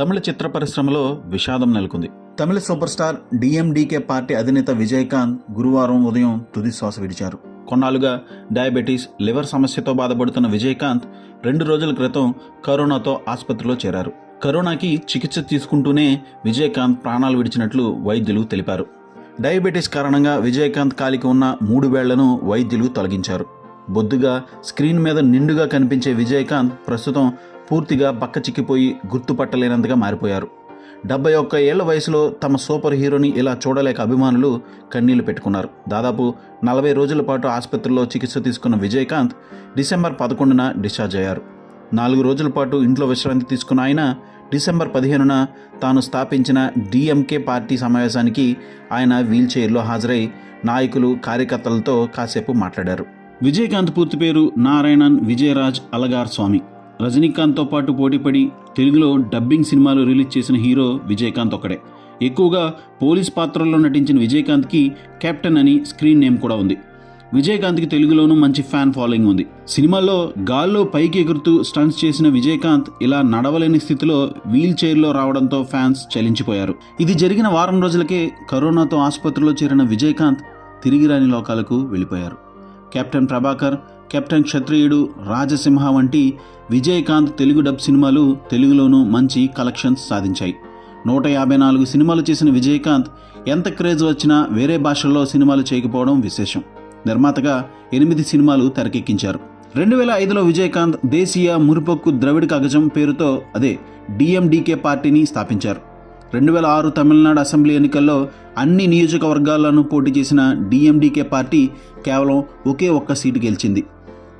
తమిళ చిత్ర పరిశ్రమలో విషాదం నెలకొంది. Tamil super star DMDK party అధినేత విజయకాంత్ గురువారం ఉదయం తుది శ్వాస విడిచారు. కొన్నాళ్ళుగా డయాబెటీస్ లివర్ సమస్యతో బాధపడుతున్న విజయకాంత్ రెండు రోజుల క్రితం కరోనాతో ఆసుపత్రిలో చేరారు. కరోనాకి చికిత్స తీసుకుంటూనే విజయకాంత్ ప్రాణాలు విడిచినట్లు వైద్యులు తెలిపారు. డయాబెటీస్ కారణంగా విజయకాంత్ కాలికి ఉన్న మూడు వేళ్ళను వైద్యులు తొలగించారు. బొద్దుగా స్క్రీన్ మీద నిండుగా కనిపించే విజయకాంత్ ప్రస్తుతం పూర్తిగా బక్కచిక్కిపోయి చిక్కిపోయి మారిపోయారు. డెబ్బై ఒక్క ఏళ్ళ వయసులో తమ సూపర్ హీరోని ఇలా చూడలేక అభిమానులు కన్నీళ్ళు పెట్టుకున్నారు. దాదాపు నలభై రోజుల పాటు ఆసుపత్రిలో చికిత్స తీసుకున్న విజయకాంత్ డిసెంబర్ పదకొండున డిశ్చార్జ్ అయ్యారు. నాలుగు రోజుల పాటు ఇంట్లో విశ్రాంతి తీసుకున్న ఆయన డిసెంబర్ పదిహేనున తాను స్థాపించిన డిఎంకే పార్టీ సమావేశానికి ఆయన వీల్చైర్లో హాజరై నాయకులు కార్యకర్తలతో కాసేపు మాట్లాడారు. విజయకాంత్ పూర్తి పేరు నారాయణన్ విజయరాజ్ అలగార్ స్వామి. రజనీకాంత్తో పాటు పోటీపడి తెలుగులో డబ్బింగ్ సినిమాలు రిలీజ్ చేసిన హీరో విజయకాంత్ ఒక్కడే. ఎక్కువగా పోలీస్ పాత్రల్లో నటించిన విజయకాంత్కి కెప్టెన్ అని స్క్రీన్ నేమ్ కూడా ఉంది. విజయకాంత్కి తెలుగులోనూ మంచి ఫ్యాన్ ఫాలోయింగ్ ఉంది. సినిమాల్లో గాల్లో పైకి ఎగురుతూ స్టంట్స్ చేసిన విజయకాంత్ ఇలా నడవలేని స్థితిలో వీల్ చైర్లో రావడంతో ఫ్యాన్స్ చలించిపోయారు. ఇది జరిగిన వారం రోజులకే కరోనాతో ఆసుపత్రిలో చేరిన విజయకాంత్ తిరిగి రాని లోకాలకు వెళ్ళిపోయారు. కెప్టెన్ ప్రభాకర్ కెప్టెన్ క్షత్రియుడు రాజసింహ వంటి విజయకాంత్ తెలుగు డబ్ సినిమాలు తెలుగులోనూ మంచి కలెక్షన్స్ సాధించాయి. నూట యాభై నాలుగు సినిమాలు చేసిన విజయకాంత్ ఎంత క్రేజ్ వచ్చినా వేరే భాషల్లో సినిమాలు చేయకపోవడం విశేషం. నిర్మాతగా ఎనిమిది సినిమాలు తెరకెక్కించారు. రెండు వేల ఐదులో విజయకాంత్ దేశీయ మురిపొక్కు ద్రవిడ కగజం పేరుతో అదే డిఎండికే పార్టీని స్థాపించారు. రెండు వేల ఆరు తమిళనాడు అసెంబ్లీ ఎన్నికల్లో అన్ని నియోజకవర్గాలను పోటీ చేసిన డిఎండికే పార్టీ కేవలం ఒకే ఒక్క సీటు గెలిచింది.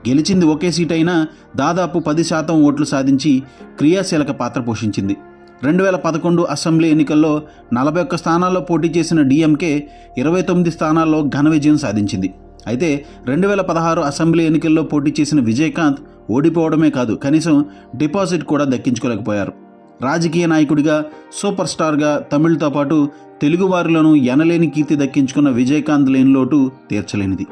గెలిచింది ఒకే సీట్ అయినా దాదాపు పది శాతం ఓట్లు సాధించి క్రియాశీలక పాత్ర పోషించింది. రెండు వేల పదకొండు అసెంబ్లీ ఎన్నికల్లో నలభై ఒక్క స్థానాల్లో పోటీ చేసిన డిఎంకే ఇరవై తొమ్మిది స్థానాల్లో ఘన విజయం సాధించింది. అయితే రెండు వేల పదహారు అసెంబ్లీ ఎన్నికల్లో పోటీ చేసిన విజయకాంత్ ఓడిపోవడమే కాదు కనీసం డిపాజిట్ కూడా దక్కించుకోలేకపోయారు. రాజకీయ నాయకుడిగా సూపర్ స్టార్గా తమిళ్తో పాటు తెలుగువారిలోనూ ఎనలేని కీర్తి దక్కించుకున్న విజయకాంత్ లేని లోటు తీర్చలేనిది.